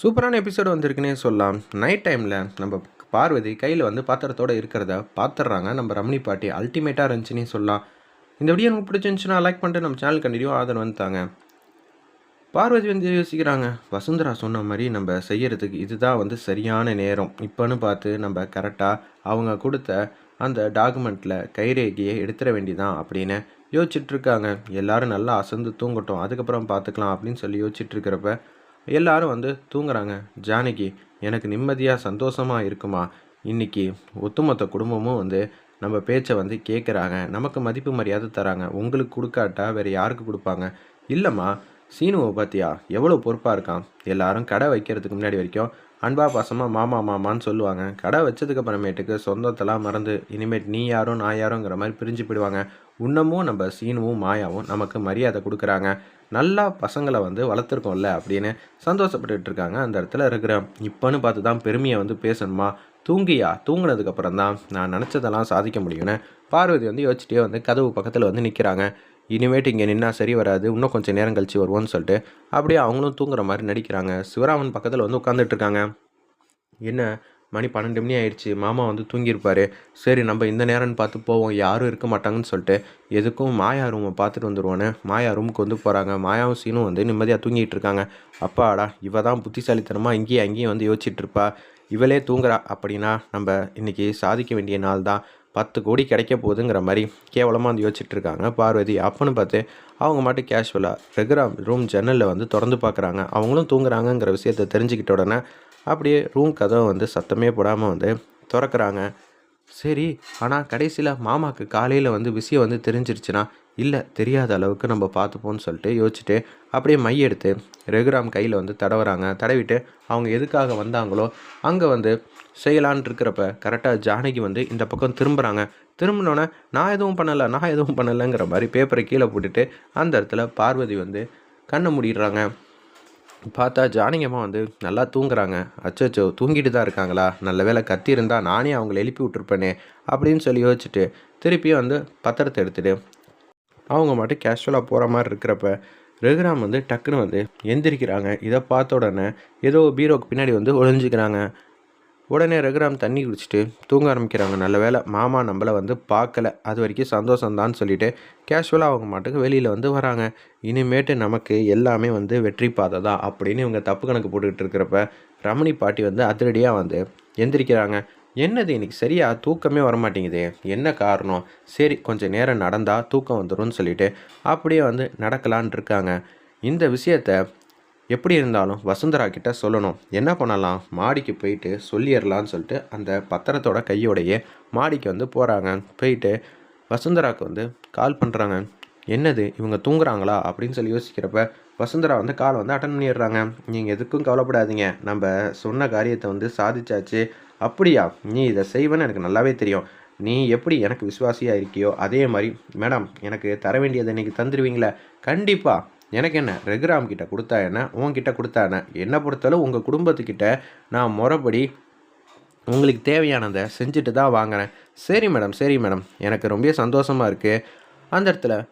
சூப்பரான எபிசோடு வந்திருக்குன்னே சொல்லலாம். நைட் டைமில் நம்ம பார்வதி கையில் வந்து பாத்திரத்தோட இருக்கிறத பார்த்துட்றாங்க நம்ம ரமணி பாட்டி அல்டிமேட்டாக இருந்துச்சுன்னே சொல்லலாம். இந்த வீடியோ எனக்கு பிடிச்சிருந்துச்சுன்னா லைக் பண்ணிட்டு நம்ம சேனல் கண்டினியூ ஆதரவு வந்துட்டாங்க. பார்வதி வந்து யோசிக்கிறாங்க. வசுந்தரா சொன்ன மாதிரி நம்ம செய்கிறதுக்கு இதுதான் வந்து சரியான நேரம். இப்போன்னு பார்த்து நம்ம கரெக்டாக அவங்க கொடுத்த அந்த டாக்குமெண்ட்டில் கைரேகையை எடுத்துட வேண்டிதான் அப்படின்னு யோசிச்சுட்ருக்காங்க எல்லோரும் நல்லா அசந்து தூங்கட்டும். அதுக்கப்புறம் பார்த்துக்கலாம் அப்படின்னு சொல்லி யோசிச்சுட்டு இருக்கிறப்ப எல்லாரும் வந்து தூங்குறாங்க. ஜானகி எனக்கு நிம்மதியாக சந்தோஷமாக இருக்குமா? இன்றைக்கி ஒட்டுமொத்த குடும்பமும் வந்து நம்ம பேச்சை வந்து கேட்குறாங்க நமக்கு மதிப்பு மரியாதை தராங்க. உங்களுக்கு கொடுக்காட்டா வேறு யாருக்கு கொடுப்பாங்க? இல்லைம்மா சீனுவை பார்த்தியா எவ்வளோ பொறுப்பாக இருக்கான்? எல்லாரும் கடை வைக்கிறதுக்கு முன்னாடி வரைக்கும் அன்பா பாசமாக மாமா மாமான்னு சொல்லுவாங்க. கடை வச்சதுக்கப்புறமேட்டுக்கு சொந்தத்தெல்லாம் மறந்து இனிமேட் நீ யாரும் நான் யாரோங்கிற மாதிரி பிரிஞ்சு போயிடுவாங்க. இன்னமும் நம்ம சீனுவும் மாயாவும் நமக்கு மரியாதை கொடுக்குறாங்க. நல்லா பசங்களை வந்து வளர்த்துருக்கோம்ல அப்படின்னு சந்தோஷப்பட்டுட்டு இருக்காங்க அந்த இடத்துல இருக்கிற இப்போன்னு பார்த்து தான் பெருமையை வந்து பேசணுமா? தூங்கியா? தூங்குனதுக்கப்புறம் தான் நான் நினச்சதெல்லாம் சாதிக்க முடியும்னு பார்வதி வந்து யோசிச்சுட்டே வந்து கதவு பக்கத்தில் வந்து நிற்கிறாங்க இனிமேட்டு இங்கே நின்னா சரி வராது இன்னும் கொஞ்சம் நேரம் கழிச்சு வருவோன்னு சொல்லிட்டு அப்படியே அவங்களும் தூங்குற மாதிரி நடிக்கிறாங்க. சிவராமன் பக்கத்தில் வந்து உட்காந்துட்டு இருக்காங்க என்ன? மணி பன்னெண்டு மணி ஆயிடுச்சு. மாமா வந்து தூங்கியிருப்பாரு. சரி நம்ம இந்த நேரம்னு பார்த்து போவோம். யாரும் இருக்க மாட்டாங்கன்னு சொல்லிட்டு எதுக்கும் மாயா ரூமை பார்த்துட்டு வந்துடுவோன்னு மாயா ரூமுக்கு வந்து போகிறாங்க மாயாவும் சீனும் வந்து நிம்மதியாக தூங்கிட்டு இருக்காங்க. அப்பாடா இவ தான் புத்திசாலித்தனமாக இங்கேயும் அங்கேயும் வந்து யோசிச்சுட்டு இருப்பா. இவளே தூங்குறா அப்படின்னா நம்ம இன்றைக்கி சாதிக்க வேண்டிய நாள் தான். பத்து கோடி கிடைக்க போகுதுங்கிற மாதிரி கேவலமாக வந்து யோசிச்சுட்டு இருக்காங்க பார்வதி. அப்பன்னு பார்த்து அவங்க மட்டும் கேஷுவலாக ரெகுலர் ரூம் ஜன்னலில் வந்து திறந்து பார்க்குறாங்க. அவங்களும் தூங்குறாங்கங்கிற விஷயத்தை தெரிஞ்சுக்கிட்ட உடனே அப்படியே ரூம் கதவை வந்து சத்தமே போடாமல் வந்து திறக்கிறாங்க. சரி ஆனால் கடைசியில் மாமாவுக்கு காலையில் வந்து விஷயம் வந்து தெரிஞ்சிருச்சுன்னா இல்லை தெரியாத அளவுக்கு நம்ம பார்த்துப்போம்னு சொல்லிட்டு யோசிச்சுட்டு அப்படியே மை எடுத்து ரெகுராம் கையில் வந்து தடவுறாங்க. தடவிட்டு அவங்க எதுக்காக வந்தாங்களோ அங்கே வந்து செய்யலான் இருக்கிறப்ப கரெக்டாக ஜானகி வந்து இந்த பக்கம் திரும்புகிறாங்க திரும்பினோன்னே நான் எதுவும் பண்ணலை நான் எதுவும் பண்ணலைங்கிற மாதிரி பேப்பரை கீழே போட்டுட்டு அந்த இடத்துல பார்வதி வந்து கண்ணை மூடிடுறாங்க. பார்த்தா ஜானகியம்மா வந்து நல்லா தூங்குறாங்க. அச்சோ தூங்கிட்டு தான் இருக்காங்களா? நல்ல வேளை கத்தி இருந்தால் நானே அவங்கள எழுப்பி விட்டுருப்பேனே அப்படின்னு சொல்லி யோசிச்சுட்டு திருப்பியும் வந்து பத்திரத்தை எடுத்துகிட்டு அவங்க மட்டும் கேஷுவலாக போகிற மாதிரி இருக்கிறப்ப ரகுராம் வந்து டக்குன்னு வந்து எந்திரிக்கிறாங்க. இதை பார்த்த உடனே ஏதோ பீரோக்கு பின்னாடி வந்து ஒழிஞ்சிக்கிறாங்க உடனே ரகுராம் தண்ணி குடிச்சிட்டு தூங்க ஆரம்பிக்கிறாங்க. நல்ல வேளை மாமா நம்மளை வந்து பார்க்கல. அது வரைக்கும் சந்தோஷம்தான்னு சொல்லிட்டு கேஷுவலாக அவங்க மாட்டுக்கு வெளியில் வந்து வராங்க. இனிமேட்டு நமக்கு எல்லாமே வந்து வெற்றி பாதை தான் அப்படின்னு இவங்க தப்பு கணக்கு போட்டுக்கிட்டு இருக்கிறப்ப ரமணி பாட்டி வந்து அதிரடியாக வந்து எந்திரிக்கிறாங்க. என்னது இன்றைக்கி சரியாக தூக்கமே வரமாட்டேங்குது. என்ன காரணம்? சரி கொஞ்சம் நேரம் நடந்தால் தூக்கம் வந்துடும் சொல்லிட்டு அப்படியே வந்து நடக்கலான் இருக்காங்க. இந்த விஷயத்த எப்படி இருந்தாலும் வசுந்தரா கிட்ட சொல்லணும். என்ன பண்ணலாம்? மாடிக்கு போயிட்டு சொல்லிடலான்னு சொல்லிட்டு அந்த பத்திரத்தோட கையோடையே மாடிக்கு வந்து போகிறாங்க போயிட்டு வசுந்தராவுக்கு வந்து கால் பண்ணுறாங்க என்னது? இவங்க தூங்குறாங்களா? அப்படின்னு சொல்லி யோசிக்கிறப்ப வசுந்தரா வந்து கால் வந்து அட்டன் பண்ணிடுறாங்க. நீங்கள் எதுக்கும் கவலைப்படாதீங்க. நம்ம சொன்ன காரியத்தை வந்து சாதிச்சாச்சு. அப்படியா? நீ இதை செய்வேன்னு எனக்கு நல்லாவே தெரியும். நீ எப்படி எனக்கு விசுவாசியாக இருக்கியோ அதே மாதிரி மேடம் எனக்கு தர வேண்டியதை இன்றைக்கி தந்துடுவீங்களே கண்டிப்பாக எனக்கு என்ன ரெகுராம் கிட்ட கொடுத்தா என்ன? உன்கிட்ட கொடுத்தா என்ன? என்னை பொறுத்தளவு உங்கள் குடும்பத்துக்கிட்ட நான் முறைப்படி உங்களுக்கு தேவையானதை செஞ்சுட்டு தான் வாங்குறேன். சரி மேடம் சரி மேடம். எனக்கு ரொம்ப சந்தோஷமாக இருக்குது அந்த இடத்துல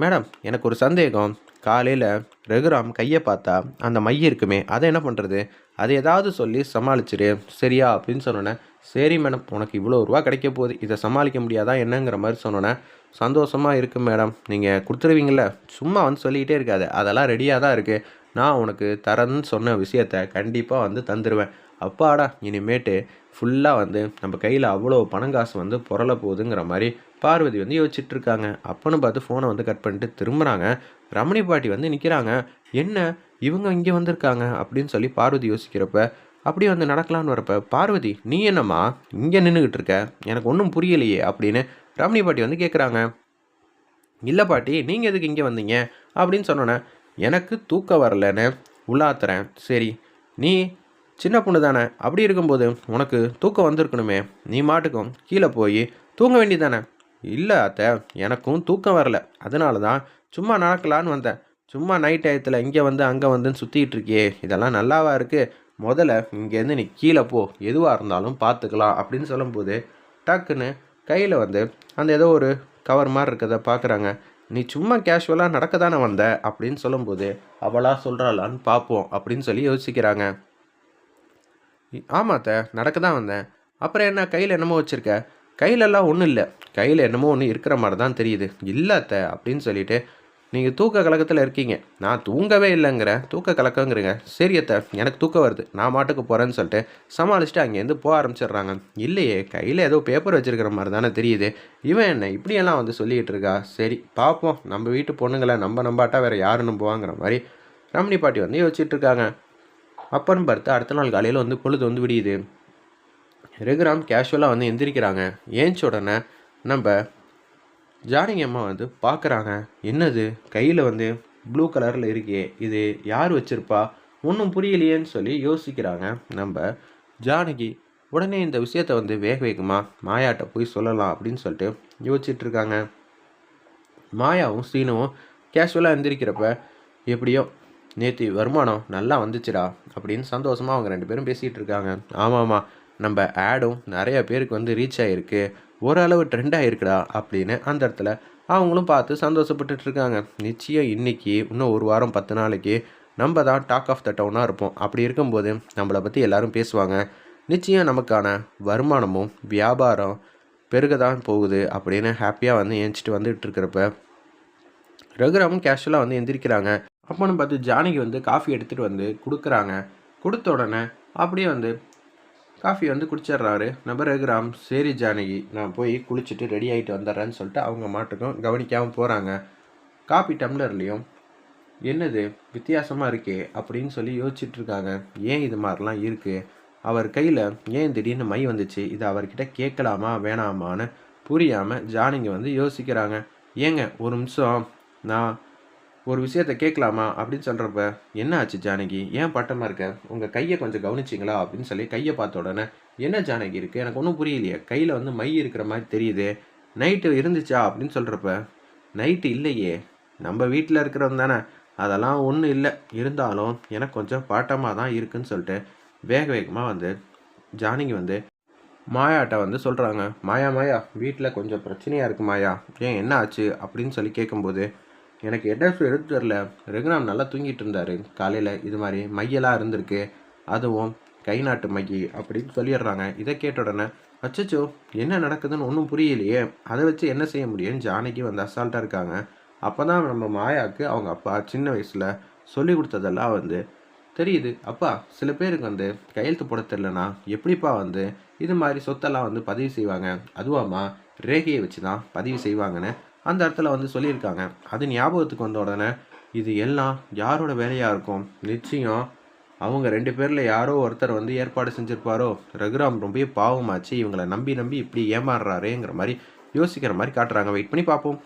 மேடம் எனக்கு ஒரு சந்தேகம். காலையில் ரகுராம் கையை பார்த்தா அந்த மை இருக்குமே அதை என்ன பண்ணுறது அதை ஏதாவது சொல்லி சமாளிச்சிரு சரியா? அப்படின்னு சொன்னோன்னே சரி மேடம் உனக்கு இவ்வளோ ரூபா கிடைக்க போகுது இதை சமாளிக்க முடியாதா என்னங்கிற மாதிரி சொன்னோன்னே சந்தோஷமாக இருக்குது மேடம் நீங்கள் கொடுத்துருவீங்கள சும்மா வந்து சொல்லிக்கிட்டே இருக்காது அதெல்லாம் ரெடியாக தான் இருக்குது நான் உனக்கு தரேன்னு சொன்ன விஷயத்த கண்டிப்பாக வந்து தந்துடுவேன் அப்பாடா இனிமேட்டு ஃபுல்லாக வந்து நம்ம கையில் அவ்வளோ பணங்காசு வந்து புரள போகுதுங்கிற மாதிரி பார்வதி வந்து யோசிச்சுட்டு இருக்காங்க அப்போன்னு பார்த்து ஃபோனை வந்து கட் பண்ணிட்டு திரும்புகிறாங்க ரமணி பாட்டி வந்து நிற்கிறாங்க என்ன? இவங்க இங்கே வந்திருக்காங்க? அப்படின்னு சொல்லி பார்வதி யோசிக்கிறப்ப அப்படியே வந்து நடக்கலான்னு வரப்ப பார்வதி நீ என்னம்மா இங்கே நின்றுக்கிட்டு இருக்க எனக்கு ஒன்றும் புரியலையே அப்படின்னு ரமணி பாட்டி வந்து கேட்குறாங்க இல்லை பாட்டி நீங்கள் எதுக்கு இங்கே வந்தீங்க? அப்படின்னு சொன்னோன்னே எனக்கு தூக்கம் வரலன்னு உள்ளாத்துறேன் சரி நீ சின்ன பொண்ணு தானே? அப்படி இருக்கும்போது உனக்கு தூக்கம் வந்திருக்கணுமே. நீ மாட்டுக்கும் கீழே போய் தூங்க வேண்டியதானே இல்லை அத்தை எனக்கும் தூக்கம் வரல. அதனால தான் சும்மா நடக்கலான்னு வந்தேன். சும்மா நைட் டயத்தில் இங்கே வந்து அங்கே வந்துன்னு சுற்றிக்கிட்டு இருக்கியே. இதெல்லாம் நல்லாவா இருக்குது முதல்ல இங்கேருந்து நீ கீழே போ. எதுவாக இருந்தாலும் பார்த்துக்கலாம் அப்படின்னு சொல்லும்போது டக்குன்னு கையில் வந்து அந்த ஏதோ ஒரு கவர் மாதிரி இருக்கிறத பார்க்குறாங்க நீ சும்மா கேஷுவலாக நடக்க தானே வந்த? அப்படின்னு சொல்லும்போது அவளாக சொல்கிறாளான்னு பார்ப்போம் அப்படின்னு சொல்லி யோசிக்கிறாங்க. ஆமாம் அத்தை நடக்க தான் வந்தேன். அப்புறம் என்ன கையில் என்னமோ வச்சுருக்க? கையிலெல்லாம் ஒன்றும் இல்லை. கையில் என்னமோ ஒன்று இருக்கிற மாதிரி தான் தெரியுது. இல்லை அப்படின்னு சொல்லிட்டு நீங்கள் தூக்க கலக்கத்தில் இருக்கீங்க. நான் தூங்கவே இல்லைங்கிற தூக்க கலக்கங்கிறீங்க. சரியத்தை எனக்கு தூக்கம் வருது. நான் மாட்டுக்கு போகிறேன்னு சொல்லிட்டு சமாளிச்சுட்டு அங்கேருந்து போக ஆரம்பிச்சிடுறாங்க. இல்லையே கையில் ஏதோ பேப்பர் வச்சுருக்கிற மாதிரி தானே தெரியுது. இவன் என்ன இப்படியெல்லாம் வந்து சொல்லிக்கிட்டு இருக்கா? சரி பார்ப்போம் நம்ம வீட்டு பொண்ணுங்களை நம்ம நம்பாட்டா வேறு யாரு நம்புவாங்கிற மாதிரி ரமணி பாட்டி வந்து யோசிச்சுட்டு இருக்காங்க. அப்பன்னு பார்த்து அடுத்த நாள் காலையில் வந்து பொழுது வந்து விடியுது. ரகுராம் கேஷுவலாக வந்து எந்திரிக்கிறாங்க. ஏஞ்ச உடனே நம்ம ஜானகி அம்மா வந்து பார்க்குறாங்க என்னது? கையில் வந்து ப்ளூ கலரில் இருக்கே. இது யார் வச்சுருப்பா? ஒன்றும் புரியலையேன்னு சொல்லி யோசிக்கிறாங்க. நம்ம ஜானகி உடனே இந்த விஷயத்த வந்து வேக வேகமாக மாயாட்ட போய் சொல்லலாம் அப்படின்னு சொல்லிட்டு யோசிச்சுட்ருக்காங்க மாயாவும் சீனவும் கேஷுவலாக எந்திரிக்கிறப்ப எப்படியோ நேற்று வருமானம் நல்லா வந்துச்சுடா அப்படின்னு சந்தோஷமாக அவங்க ரெண்டு பேரும் பேசிகிட்டு இருக்காங்க. ஆமாம்மா நம்ம ஆடும் நிறைய பேருக்கு வந்து ரீச் ஆகிருக்கு ஓரளவு ட்ரெண்ட் ஆகிருக்குடா அப்படின்னு அந்த இடத்துல அவங்களும் பார்த்து சந்தோஷப்பட்டுட்டு இருக்காங்க. நிச்சயம் இன்னைக்கு இன்னும் ஒரு வாரம் பத்து நாளைக்கு நம்ம தான் டாக் ஆஃப் த டவுனாக இருப்போம். அப்படி இருக்கும்போது நம்மளை பற்றி எல்லாரும் பேசுவாங்க. நிச்சயம் நமக்கான வருமானமும் வியாபாரம் பெருக தான் போகுது அப்படின்னு ஹாப்பியாக வந்து ஏஞ்சிட்டு வந்துட்டு இருக்கிறப்ப ரகுராமும் கேஷுவலாக வந்து எந்திரிக்கிறாங்க. அப்போன்னு பார்த்து ஜானகி வந்து காஃபி எடுத்துகிட்டு வந்து கொடுக்குறாங்க. கொடுத்த உடனே அப்படியே வந்து காஃபி வந்து குடிச்சிடுறாரு. நம்ம கிராம் சரி ஜானகி நான் போய் குளிச்சுட்டு ரெடி ஆகிட்டு வந்துடுறேன்னு சொல்லிட்டு அவங்க மாட்டுக்கும் கவனிக்காமல் போகிறாங்க காஃபி டம்ளர்லேயும் என்னது வித்தியாசமாக இருக்கே அப்படின்னு சொல்லி யோசிச்சுட்ருக்காங்க. ஏன் இது மாதிரிலாம் இருக்குது அவர் கையில் ஏன் திடீர்னு மை வந்துச்சு? இது அவர்கிட்ட கேட்கலாமா வேணாமான்னு புரியாமல் ஜானகி வந்து யோசிக்கிறாங்க. ஏங்க ஒரு நிமிஷம். நான் ஒரு விஷயத்த கேட்கலாமா அப்படின்னு சொல்கிறப்ப என்ன ஆச்சு ஜானகி? ஏன் பட்டமாக இருக்க? உங்கள் கையை கொஞ்சம் கவனிச்சிங்களா? அப்படின்னு சொல்லி கையை பார்த்த உடனே என்ன ஜானகி இருக்குது எனக்கு ஒன்றும் புரியலையே. கையில் வந்து மை இருக்கிற மாதிரி தெரியுது. நைட்டு இருந்துச்சா? அப்படின்னு சொல்கிறப்ப நைட்டு இல்லையே. நம்ம வீட்டில் இருக்கிறவங்க தானே. அதெல்லாம் ஒன்றும் இல்லை. இருந்தாலும் எனக்கு கொஞ்சம் பாட்டமாக தான் இருக்குன்னு சொல்லிட்டு வேக வேகமாக வந்து ஜானகி வந்து மாயாட்ட வந்து சொல்கிறாங்க மாயா மாயா வீட்டில் கொஞ்சம் பிரச்சனையாக இருக்கு மாயா. ஏன் என்ன ஆச்சு? அப்படின்னு சொல்லி கேட்கும்போது எனக்கு என்ன எடுத்து தெரில ரகுராம் நல்லா தூங்கிட்டு இருந்தார். காலையில் இது மாதிரி மையெல்லாம் இருந்திருக்கு. அதுவும் கை நாட்டு மைய அப்படின்னு சொல்லிடுறாங்க. இதை கேட்ட உடனே அச்சோ என்ன நடக்குதுன்னு ஒன்றும் புரியலையே. அதை வச்சு என்ன செய்ய முடியும்னு ஜானகி வந்து அசால்ட்டாக இருக்காங்க. அப்போ தான் நம்ம மாயாவுக்கு அவங்க அப்பா சின்ன வயசில் சொல்லி கொடுத்ததெல்லாம் வந்து தெரியுது. அப்பா சில பேருக்கு வந்து கையெழுத்து போட தெரிலனா எப்படிப்பா வந்து இது மாதிரி சொத்தெல்லாம் வந்து பதிவு செய்வாங்க? அதுவாம்மா ரேகையை வச்சு தான் பதிவு செய்வாங்கன்னு அந்த இடத்துல வந்து சொல்லியிருக்காங்க. அது ஞாபகத்துக்கு வந்த உடனே இது எல்லாம் யாரோட வேலையாக இருக்கும்? நிச்சயம் அவங்க ரெண்டு பேரில் யாரோ ஒருத்தர் வந்து ஏற்பாடு செஞ்சுருப்பாரோ? ரகுராம் ரொம்ப பாவமாச்சு. இவங்களை நம்பி நம்பி இப்படி ஏமாறுறாரேங்கிற மாதிரி யோசிக்கிற மாதிரி காட்டுறாங்க. வெயிட் பண்ணி பார்ப்போம்.